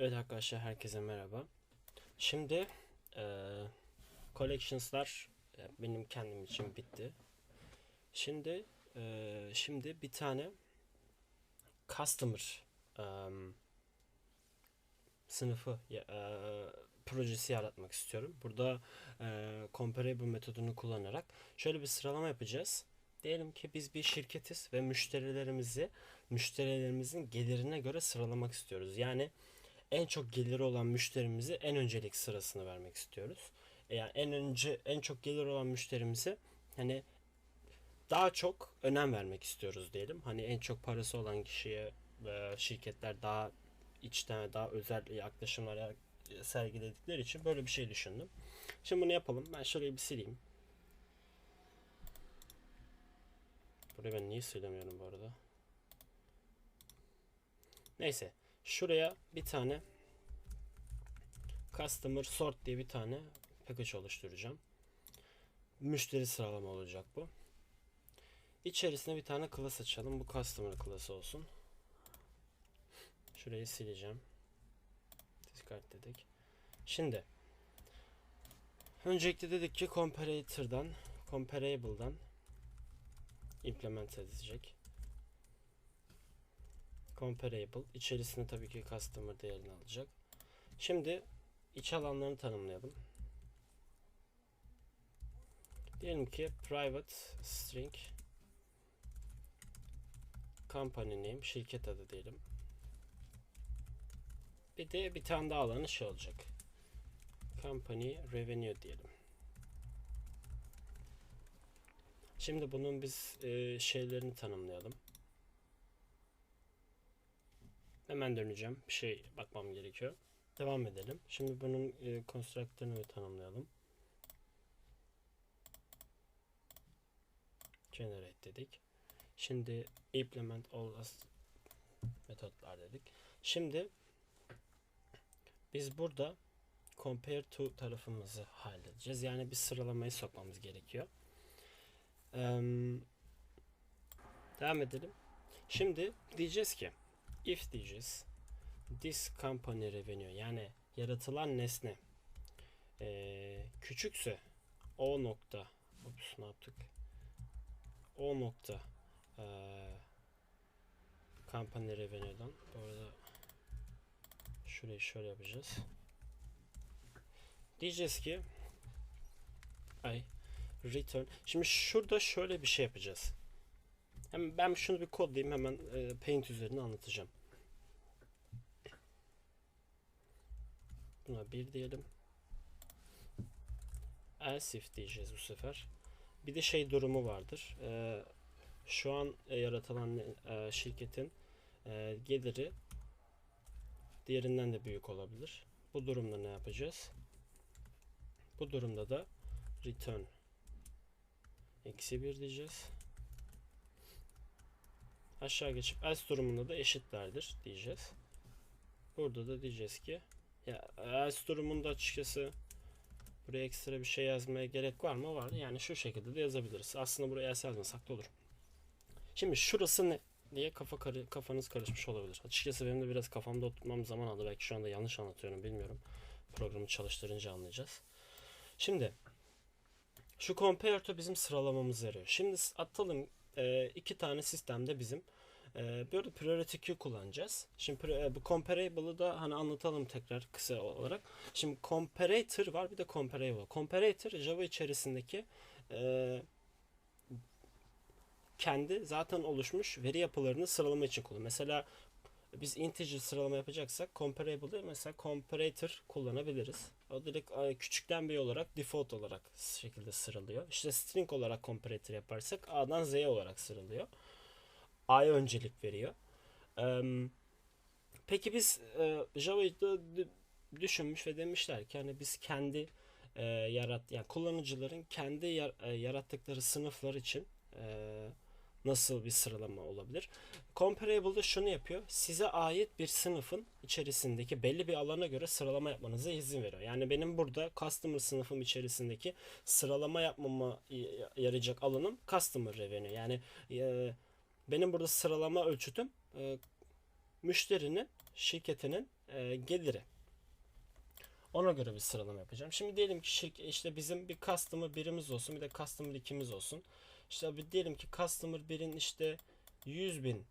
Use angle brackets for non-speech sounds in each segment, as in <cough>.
Evet arkadaşlar herkese merhaba. Şimdi eee collections'lar e, benim kendim için bitti. Şimdi eee, şimdi bir tane customer em, sınıfı eee, projesi yaratmak istiyorum. Burada eee comparable metodunu kullanarak şöyle bir sıralama yapacağız. Diyelim ki biz bir şirketiz ve müşterilerimizi müşterilerimizin gelirine göre sıralamak istiyoruz. Yani en çok geliri olan müşterimizi en öncelik sırasını vermek istiyoruz. E, Yani en önce en çok gelir olan müşterimizi hani daha çok önem vermek istiyoruz diyelim. Hani en çok parası olan kişiye e, şirketler daha içten daha özel yaklaşımlar ya- sergiledikleri için böyle bir şey düşündüm. Şimdi bunu yapalım. Ben şurayı bir sileyim. Burayı ben niye silemiyorum bu arada? Neyse. Şuraya bir tane Customer Sort diye bir tane package oluşturacağım. Müşteri sıralama olacak bu. İçerisine bir tane class açalım. Bu Customer class olsun. Şurayı sileceğim. Discard dedik. Şimdi öncelikle dedik ki comparator'dan comparable'dan implement edecek. Comparable. İçerisine tabii ki customer değerini alacak. Şimdi iç alanlarını tanımlayalım. Diyelim ki private string company name şirket adı diyelim. Bir de bir tane daha alanı şey olacak. Company revenue diyelim. Şimdi bunun biz e, şeylerini tanımlayalım. Hemen döneceğim. Bir şey bakmam gerekiyor. Devam edelim. Şimdi bunun e, constructor'ını tanımlayalım. Generate dedik. Şimdi implement all as metotlar dedik. Şimdi biz burada compare to tarafımızı halledeceğiz. Yani bir sıralamayı sokmamız gerekiyor. Em, devam edelim. Şimdi diyeceğiz ki if diyeceğiz. This company revenue yani yaratılan nesne eee, küçükse o nokta ups ne yaptık? O nokta eee company revenue'dan bu arada şurayı şöyle yapacağız. Diyeceğiz ki ay return. Şimdi şurada şöyle bir şey yapacağız hem ben şunu bir kodlayayım hemen e, paint üzerine anlatacağım Buna bir diyelim. Else if diyeceğiz bu sefer. Bir de şey durumu vardır. Ee, şu an e, yaratılan e, şirketin e, geliri diğerinden de büyük olabilir. Bu durumda ne yapacağız? Bu durumda da return eksi 1 diyeceğiz. Aşağı geçip else durumunda da eşitlerdir diyeceğiz. Burada da diyeceğiz ki ya else durumunda açıkçası buraya ekstra bir şey yazmaya gerek var mı? Var. Yani şu şekilde de yazabiliriz. Aslında buraya else yazmasak da olur. Şimdi şurası ne diye kafa kafanız karışmış olabilir. Açıkçası benim de biraz kafamda oturtmam zaman aldı. Belki şu anda yanlış anlatıyorum bilmiyorum. Programı çalıştırınca anlayacağız. Şimdi şu compare to bizim sıralamamızı veriyor. Şimdi atalım e, iki tane sistemde bizim ee, böyle priority queue kullanacağız. Şimdi e, bu comparable'ı da hani anlatalım tekrar kısa olarak. Şimdi comparator var bir de comparable. Comparator Java içerisindeki e, kendi zaten oluşmuş veri yapılarını sıralama için kullanıyor. Mesela biz integer sıralama yapacaksak comparable'ı mesela comparator kullanabiliriz. O direkt küçükten bir olarak default olarak şekilde sıralıyor. İşte string olarak comparator yaparsak A'dan Z'ye olarak sıralıyor. A'ya öncelik veriyor. Peki biz e, Java'yı da dü- düşünmüş ve demişler ki hani biz kendi e, yarat yani kullanıcıların kendi e, yarattıkları sınıflar için e, nasıl bir sıralama olabilir? Comparable'da şunu yapıyor. Size ait bir sınıfın içerisindeki belli bir alana göre sıralama yapmanıza izin veriyor. Yani benim burada customer sınıfım içerisindeki sıralama yapmama yarayacak alanım customer revenue. Yani e, benim burada sıralama ölçütüm e, müşterinin şirketinin e, geliri. Ona göre bir sıralama yapacağım. Şimdi diyelim ki işte bizim bir customer birimiz olsun bir de customer ikimiz olsun. İşte bir diyelim ki customer birin işte 100 bin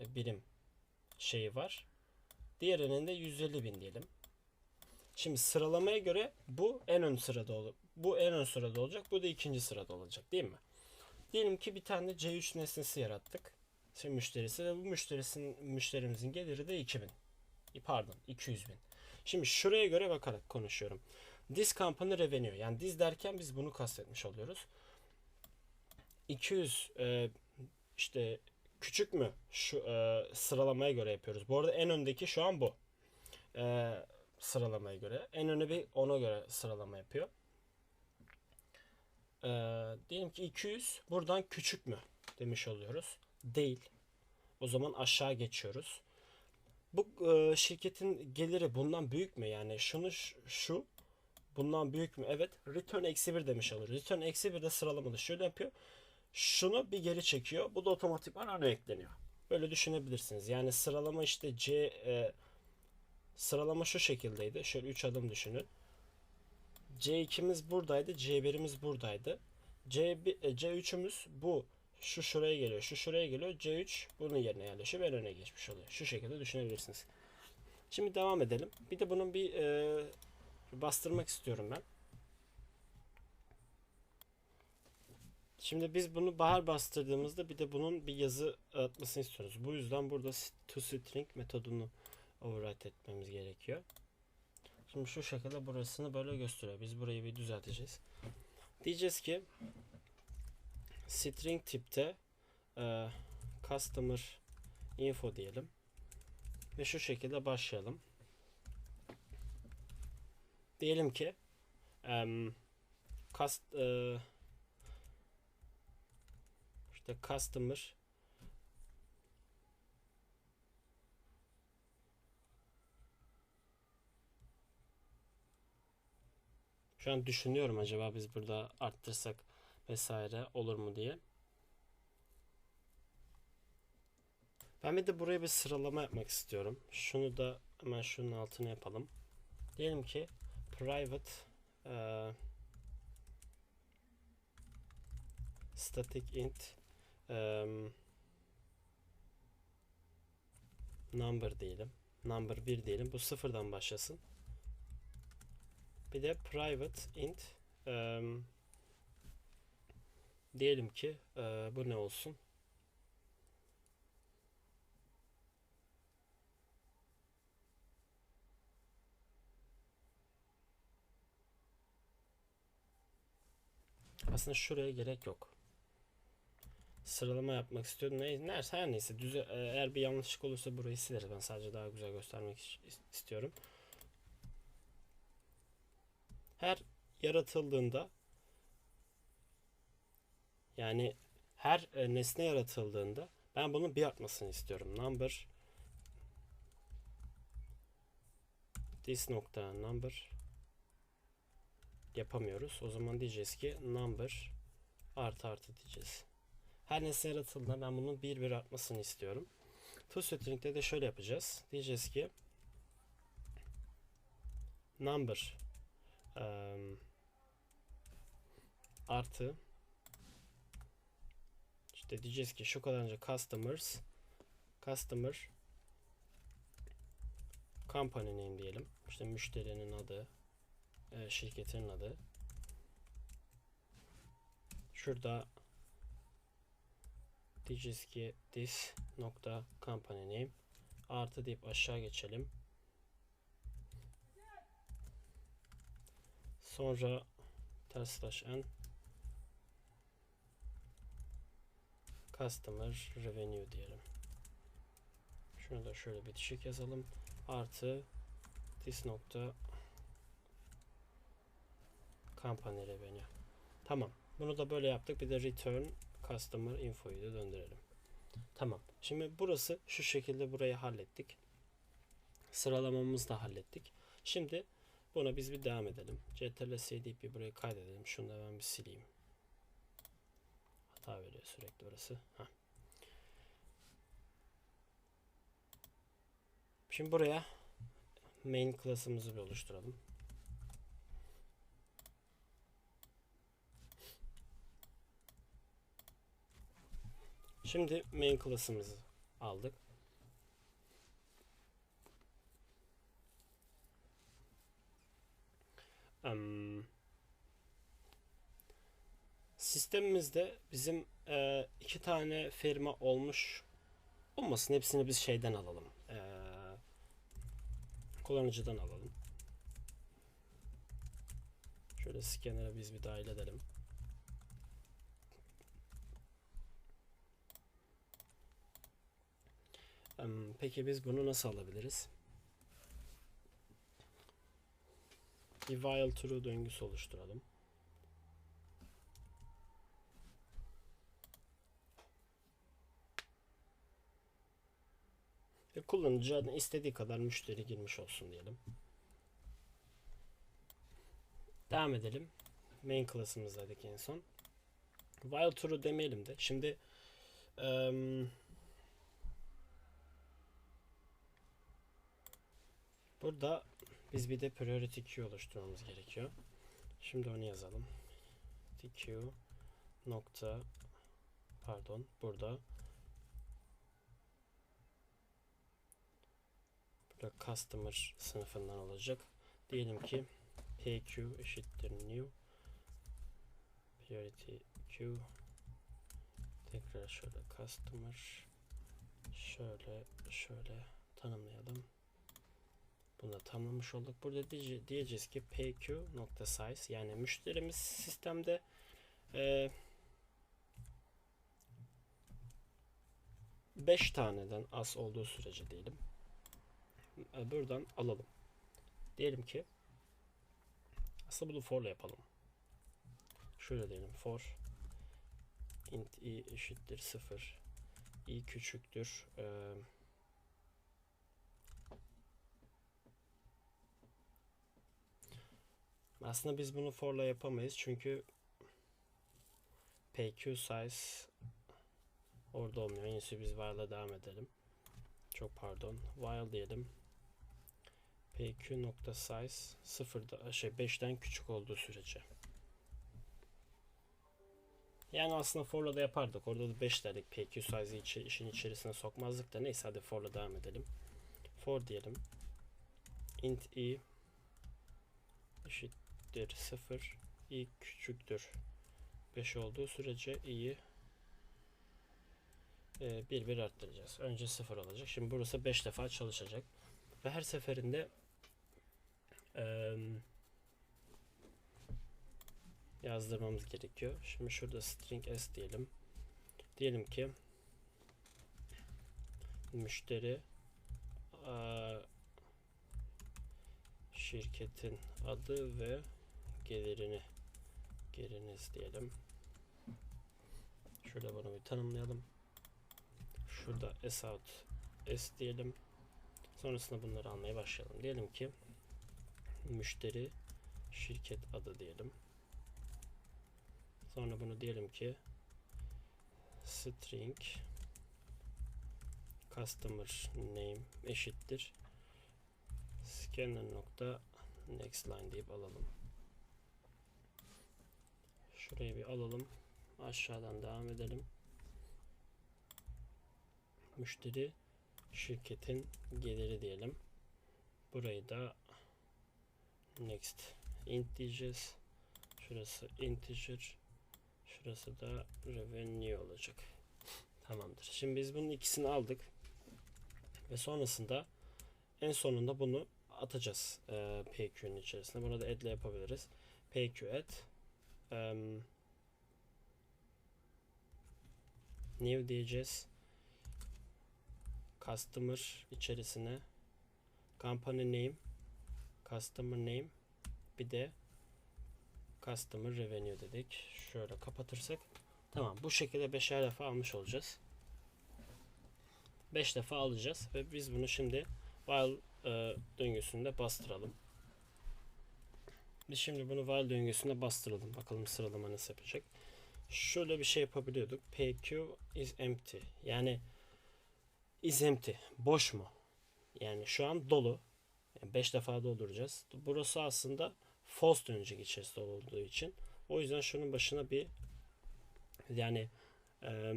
e, birim şeyi var. Diğerinin de 150 bin diyelim. Şimdi sıralamaya göre bu en ön sırada olur. Bu en ön sırada olacak. Bu da ikinci sırada olacak değil mi? Diyelim ki bir tane C3 nesnesi yarattık. Şimdi müşterisi ve bu müşterisin müşterimizin geliri de 2000. E, Pardon 200 bin. Şimdi şuraya göre bakarak konuşuyorum. This company revenue yani this derken biz bunu kastetmiş oluyoruz. 200 e, işte küçük mü şu e, sıralamaya göre yapıyoruz. Bu arada en öndeki şu an bu. E, sıralamaya göre. En öne bir ona göre sıralama yapıyor. E, diyelim ki 200 buradan küçük mü demiş oluyoruz. Değil. O zaman aşağı geçiyoruz. Bu e, şirketin geliri bundan büyük mü? Yani şunu şu bundan büyük mü? Evet. Return eksi 1 demiş olur. Return eksi 1 de sıralamada şöyle yapıyor. Şunu bir geri çekiyor. Bu da otomatikman öne ekleniyor. Böyle düşünebilirsiniz. Yani sıralama işte C e, sıralama şu şekildeydi. Şöyle 3 adım düşünün. C2'miz buradaydı. C1'imiz buradaydı. C1, e, C3'ümüz bu. Şu şuraya geliyor. Şu şuraya geliyor. C3 bunun yerine yerleşiyor ve öne geçmiş oluyor. Şu şekilde düşünebilirsiniz. Şimdi devam edelim. Bir de bunun bir e, bastırmak istiyorum ben. Şimdi biz bunu bahar bastırdığımızda bir de bunun bir yazı atmasını istiyoruz. Bu yüzden burada toString metodunu override etmemiz gerekiyor. Şimdi şu şekilde burasını böyle gösteriyor. Biz burayı bir düzelteceğiz. Diyeceğiz ki string tipte e, customer info diyelim. Ve şu şekilde başlayalım. Diyelim ki em, cust, e, işte customer Şu an düşünüyorum acaba biz burada arttırsak vesaire olur mu diye. Ben bir de buraya bir sıralama yapmak istiyorum. Şunu da hemen şunun altına yapalım. Diyelim ki private eee, static int eee, number diyelim. Number 1 diyelim. Bu sıfırdan başlasın. Bir de private int eee, diyelim ki eee, bu ne olsun? Aslında şuraya gerek yok. Sıralama yapmak istiyorum. Ne, neyse her neyse. Düze, e, eğer bir yanlışlık olursa burayı sileriz. Ben sadece daha güzel göstermek is- istiyorum. Her yaratıldığında yani her e, nesne yaratıldığında ben bunun bir artmasını istiyorum. Number this nokta number yapamıyoruz. O zaman diyeceğiz ki number artı artı diyeceğiz. Her nesne yaratıldığında ben bunun bir bir artmasını istiyorum. ToString'de de şöyle yapacağız. Diyeceğiz ki number em, artı işte diyeceğiz ki şu kadarınca customers customer company name diyelim. İşte müşterinin adı şirketin adı. Şurada diyeceğiz ki this nokta company name artı deyip aşağı geçelim. Sonra ters slash n customer revenue diyelim. Şunu da şöyle bitişik yazalım. Artı this nokta Company revenue. Tamam. Bunu da böyle yaptık. Bir de return customer info'yu da döndürelim. Tamam. Şimdi burası şu şekilde burayı hallettik. Sıralamamızı da hallettik. Şimdi buna biz bir devam edelim. ctrl c deyip burayı kaydedelim. Şunu da ben bir sileyim. Hata veriyor sürekli orası. Heh. Şimdi buraya main class'ımızı bir oluşturalım. Şimdi main class'ımızı aldık. Em, sistemimizde bizim e, iki tane firma olmuş olmasın hepsini biz şeyden alalım. E, kullanıcıdan alalım. Şöyle scanner'a biz bir dahil edelim. Peki biz bunu nasıl alabiliriz? Bir while true döngüsü oluşturalım. Ve kullanıcı adına istediği kadar müşteri girmiş olsun diyelim. Devam edelim. Main class'ımızdaydık en son. While true demeyelim de. Şimdi em, burada biz bir de priority queue oluşturmamız gerekiyor. Şimdi onu yazalım. tq nokta pardon burada burada customer sınıfından olacak. Diyelim ki pq eşittir new priority queue tekrar şöyle customer şöyle şöyle tanımlayalım. Bunu da tamamlamış olduk. Burada diye- diyeceğiz ki pq nokta size yani müşterimiz sistemde e, 5 taneden az olduğu sürece diyelim. E, buradan alalım. Diyelim ki aslında bunu for ile yapalım. Şöyle diyelim for int i eşittir 0 i küçüktür eee Aslında biz bunu for'la yapamayız çünkü PQ size orada olmuyor. İyisi biz while'a devam edelim. Çok pardon. While diyelim. PQ nokta size sıfırda şey 5'ten küçük olduğu sürece. Yani aslında for'la da yapardık. Orada da 5 derdik. PQ size'ı içi, işin içerisine sokmazdık da neyse hadi for'la devam edelim. For diyelim. int i eşit eşittir 0 i küçüktür 5 olduğu sürece i'yi 1 1 arttıracağız. Önce 0 olacak. Şimdi burası 5 defa çalışacak. Ve her seferinde e, yazdırmamız gerekiyor. Şimdi şurada string s diyelim. Diyelim ki müşteri şirketin adı ve gelirini geliriniz diyelim. Şurada bunu bir tanımlayalım. Şurada s out s diyelim. Sonrasında bunları almaya başlayalım. Diyelim ki müşteri şirket adı diyelim. Sonra bunu diyelim ki string customer name eşittir scanner nokta next line deyip alalım. Şurayı bir alalım. Aşağıdan devam edelim. Müşteri şirketin geliri diyelim. Burayı da next int diyeceğiz. Şurası integer. Şurası da revenue olacak. Tamamdır. Şimdi biz bunun ikisini aldık. Ve sonrasında en sonunda bunu atacağız e, PQ'nun içerisine. Bunu da add ile yapabiliriz. PQ add um, new diyeceğiz. Customer içerisine company name customer name bir de customer revenue dedik. Şöyle kapatırsak tamam bu şekilde beşer defa almış olacağız. 5 defa alacağız ve biz bunu şimdi while e, döngüsünde bastıralım. Biz şimdi bunu while döngüsünde bastıralım. Bakalım sıralama nasıl yapacak. Şöyle bir şey yapabiliyorduk. PQ is empty. Yani is empty. Boş mu? Yani şu an dolu. 5 defa dolduracağız. Burası aslında false dönecek içerisinde olduğu için. O yüzden şunun başına bir yani e,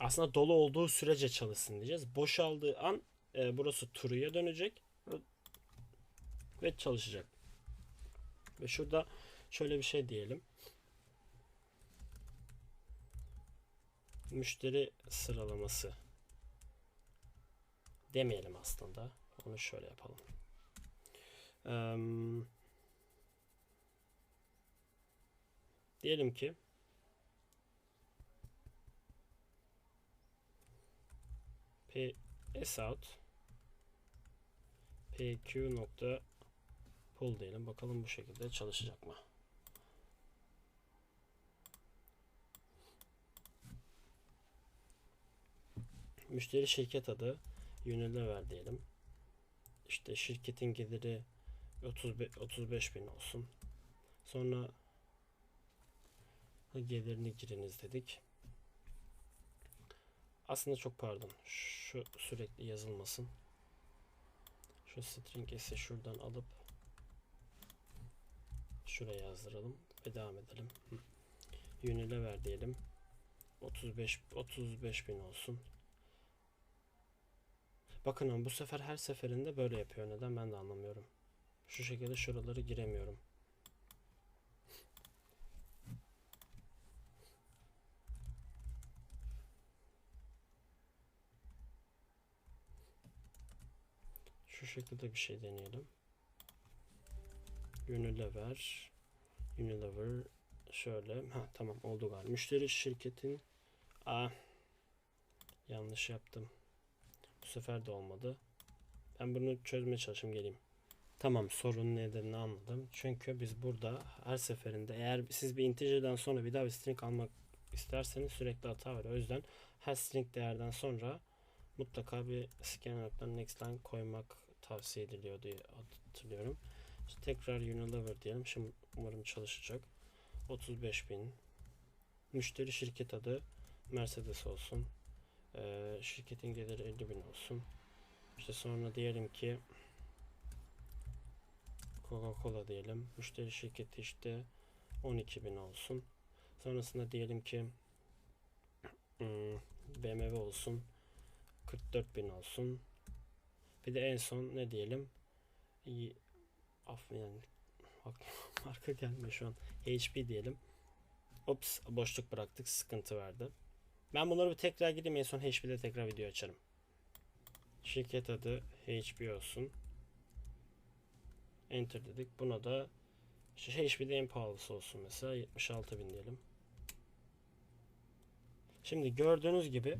aslında dolu olduğu sürece çalışsın diyeceğiz. Boşaldığı an e, burası true'ya dönecek ve çalışacak. Ve şurada şöyle bir şey diyelim. Müşteri sıralaması demeyelim aslında. Onu şöyle yapalım. Eee, diyelim ki p s out pq nokta pull diyelim. Bakalım bu şekilde çalışacak mı? Müşteri şirket adı Unilever diyelim. İşte şirketin geliri 35, 35 bin olsun. Sonra gelirini giriniz dedik. Aslında çok pardon. Şu sürekli yazılmasın. Şu string ise şuradan alıp şuraya yazdıralım ve devam edelim. Hı. Unilever diyelim. 35 35 bin olsun. Bakın ama bu sefer her seferinde böyle yapıyor. Neden ben de anlamıyorum. Şu şekilde şuraları giremiyorum. Şu şekilde bir şey deneyelim. Unilever Unilever şöyle ha tamam oldu galiba. Müşteri şirketin Aa, yanlış yaptım. Bu sefer de olmadı. Ben bunu çözmeye çalışayım geleyim. Tamam sorun nedenini anladım. Çünkü biz burada her seferinde eğer siz bir integer'dan sonra bir daha bir string almak isterseniz sürekli hata var. O yüzden her string değerden sonra mutlaka bir scanner next line koymak tavsiye ediliyor diye hatırlıyorum. İşte tekrar Unilever diyelim. Şimdi umarım çalışacak. 35.000 Müşteri şirket adı Mercedes olsun. Ee, şirketin geliri 50.000 olsun. İşte sonra diyelim ki Coca-Cola diyelim. Müşteri şirketi işte 12.000 olsun. Sonrasında diyelim ki hmm, BMW olsun. 44.000 olsun. Bir de en son ne diyelim? Af yani <laughs> marka gelmiyor şu an. HP diyelim. Ops boşluk bıraktık sıkıntı verdi. Ben bunları bir tekrar gideyim en son HP'de tekrar video açarım. Şirket adı HP olsun. Enter dedik. Buna da işte HP'de en pahalısı olsun mesela 76.000 diyelim. Şimdi gördüğünüz gibi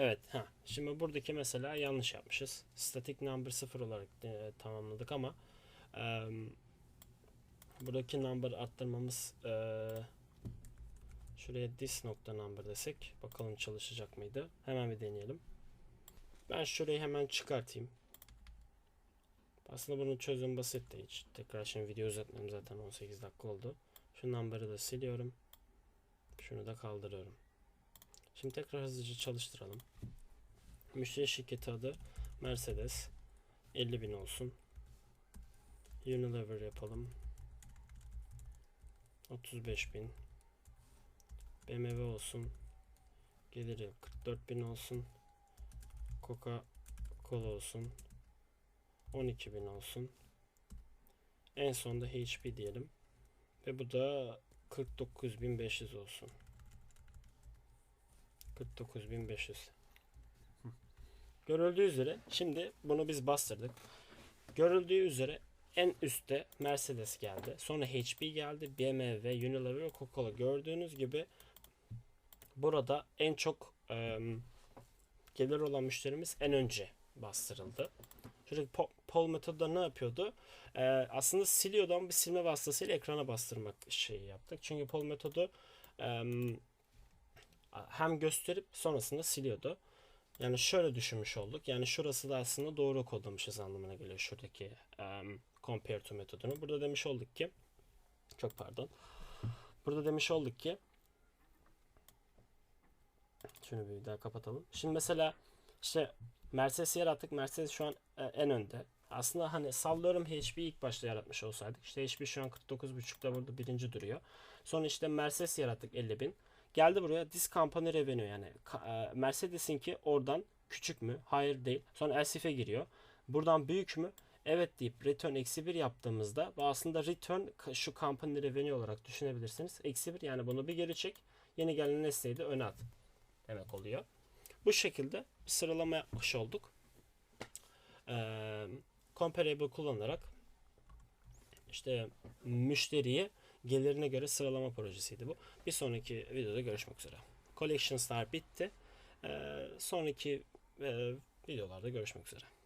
Evet, ha. Şimdi buradaki mesela yanlış yapmışız. Static number 0 olarak e, tamamladık ama e, buradaki number arttırmamız e, şuraya this nokta number desek bakalım çalışacak mıydı? Hemen bir deneyelim. Ben şurayı hemen çıkartayım. Aslında bunun çözüm basit de hiç. Tekrar şimdi video uzatmam zaten 18 dakika oldu. Şu number'ı da siliyorum. Şunu da kaldırıyorum. Şimdi tekrar hızlıca çalıştıralım. Müşteri şirketi adı Mercedes. 50.000 olsun. Unilever yapalım. 35.000. BMW olsun. Geliri 44.000 olsun. Coca Cola olsun. 12.000 olsun. En sonda HP diyelim. Ve bu da 49.500 olsun. 49.500. Görüldüğü üzere şimdi bunu biz bastırdık. Görüldüğü üzere en üstte Mercedes geldi. Sonra HP geldi. BMW, Unilever ve Coca-Cola. Gördüğünüz gibi burada en çok e, gelir olan müşterimiz en önce bastırıldı. Şuradaki po- poll metodu da ne yapıyordu? E, aslında siliyordu ama bir silme vasıtasıyla ekrana bastırmak şeyi yaptık. Çünkü poll metodu e, hem gösterip sonrasında siliyordu. Yani şöyle düşünmüş olduk. Yani şurası da aslında doğru kodlamışız anlamına geliyor şuradaki um, compare to metodunu. Burada demiş olduk ki çok pardon. Burada demiş olduk ki şunu bir daha kapatalım. Şimdi mesela işte Mercedes'i yarattık. Mercedes şu an en önde. Aslında hani sallıyorum HP ilk başta yaratmış olsaydık. İşte HP şu an 49.5'da burada birinci duruyor. Sonra işte Mercedes yarattık 50 bin. Geldi buraya this company revenue yani e, Mercedes'inki oradan küçük mü? Hayır değil. Sonra Elsif'e giriyor. Buradan büyük mü? Evet deyip return eksi 1 yaptığımızda bu aslında return şu company revenue olarak düşünebilirsiniz. Eksi 1 yani bunu bir geri çek. Yeni gelen nesneyi de öne at demek oluyor. Bu şekilde bir sıralama yapmış olduk. Ee, comparable kullanarak işte müşteriyi gelirine göre sıralama projesiydi bu. Bir sonraki videoda görüşmek üzere. Collections'lar bitti. Ee, sonraki e, videolarda görüşmek üzere.